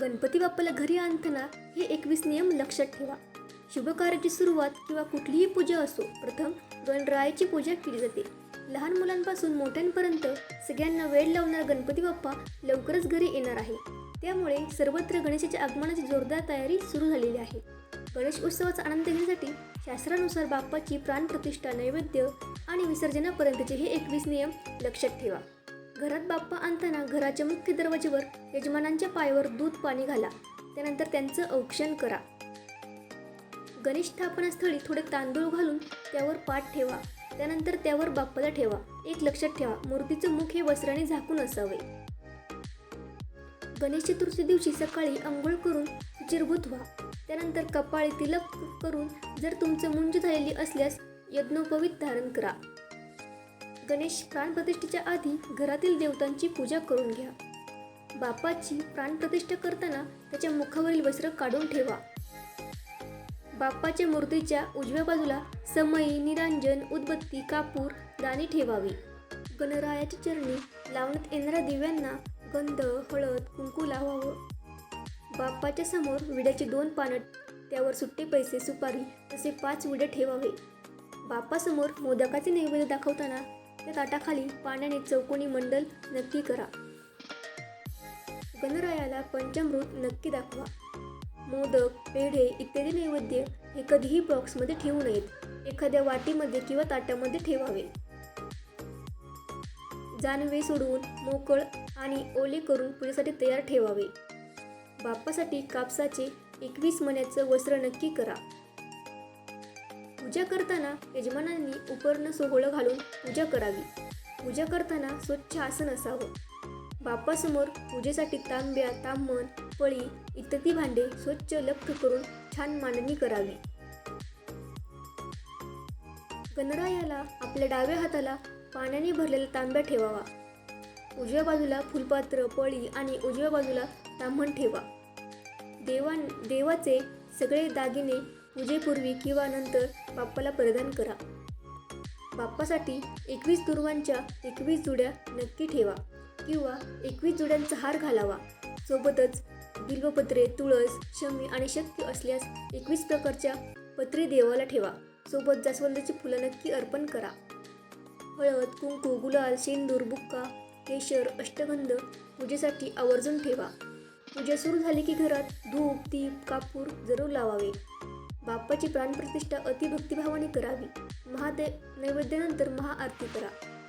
गणपती बाप्पाला घरी आणताना हे एकवीस नियम लक्षात ठेवा. शुभकार्याची सुरुवात किंवा कुठलीही पूजा असो प्रथम गणरायाची पूजा केली जाते. लहान मुलांपासून मोठ्यांपर्यंत सगळ्यांना वेळ लावणारा गणपती बाप्पा लवकरच घरी येणार आहे. त्यामुळे सर्वत्र गणेशाच्या आगमनाची जोरदार तयारी सुरू झालेली आहे. गणेश उत्सवाचा आनंद घेण्यासाठी शास्त्रानुसार बाप्पाची प्राणप्रतिष्ठा नैवेद्य आणि विसर्जनापर्यंतचे हे एकवीस नियम लक्षात ठेवा. घरात बाप्पा आणताना घराच्या मुख्य दरवाजेवर यजमानांच्या पायावर दूध पाणी घाला. त्यानंतर त्यांचं औक्षण करा. गणेश स्थापनास्थळी थोडे तांदूळ घालून त्यावर पाठ ठेवा. त्यानंतर त्यावर बाप्पाला ठेवा. एक लक्षात ठेवा मूर्तीचं मुख हे वस्त्राने झाकून असावे. गणेश चतुर्थी दिवशी सकाळी आंघोळ करून चिरभूत व्हा. त्यानंतर कपाळी तिलक करून जर तुमचं मुंज झालेली असल्यास यज्ञोपवीत धारण करा. गणेश प्राणप्रतिष्ठेच्या आधी घरातील देवतांची पूजा करून घ्या. बाप्पाची प्राणप्रतिष्ठा करताना त्याच्या मुखावरील वस्त्र काढून ठेवा. बाप्पाच्या मूर्तीच्या उजव्या बाजूला समई निरांजन उदबत्ती कापूर दाणे ठेवावे. गणरायाच्या चरणी लावण्यात येणाऱ्या दिव्यांना गंध हळद कुंकू लावावं. बाप्पाच्या समोर विड्याची दोन पानं त्यावर सुट्टे पैसे सुपारी तसे पाच विडे ठेवावे. बाप्पासमोर मोदकाचे नैवेद्य दाखवताना त्या ताटाखाली पाण्याने चौकोनी मंडल नक्की करा. गणरायाला पंचामृत नक्की दाखवा. मोदक पेढे इत्यादी नैवेद्य हे कधीही बॉक्समध्ये ठेवू नयेत. एखाद्या वाटीमध्ये किंवा ताटामध्ये ठेवावे. जानवे सोडवून मोकळ आणि ओले करून पूजेसाठी तयार ठेवावे. बाप्पासाठी कापसाचे एकवीस मण्याचं वस्त्र नक्की करा. पूजा करताना यजमानांनी उपरणं सोहळं घालून पूजा करावी. पूजा करताना स्वच्छ आसन असावं. बाप्पासमोर पूजेसाठी तांब्या तांबण पळी इत्यादी भांडे स्वच्छ लख्ख करून छान मांडणी करावी. गणरायाला आपल्या डाव्या हाताला पाण्याने भरलेला तांब्या ठेवावा. उजव्या बाजूला फुलपात्र पळी आणि उजव्या बाजूला तांबण ठेवा. देवा देवाचे सगळे दागिने पूजेपूर्वी किंवा नंतर बाप्पाला परिधान करा. बाप्पासाठी एकवीस दुर्वांच्या एकवीस जुड्या नक्की ठेवा किंवा एकवीस जुड्यांचा हार घालावा. सोबतच बिल्वपत्रे तुळस शमी आणि शक्य असल्यास एकवीस प्रकारच्या पत्रे देवाला ठेवा. सोबत जास्वंदाची फुलं नक्की अर्पण करा. हळद कुंकू गुलाल शेंदूर बुक्का केशर अष्टगंध पूजेसाठी आवर्जून ठेवा. पूजा सुरू झाली की घरात धूप दीप कापूर जरूर लावावे. बाप्पाची प्राणप्रतिष्ठा अतिभक्तिभावाने करावी. महादेव नैवेद्यानंतर महाआरती करा.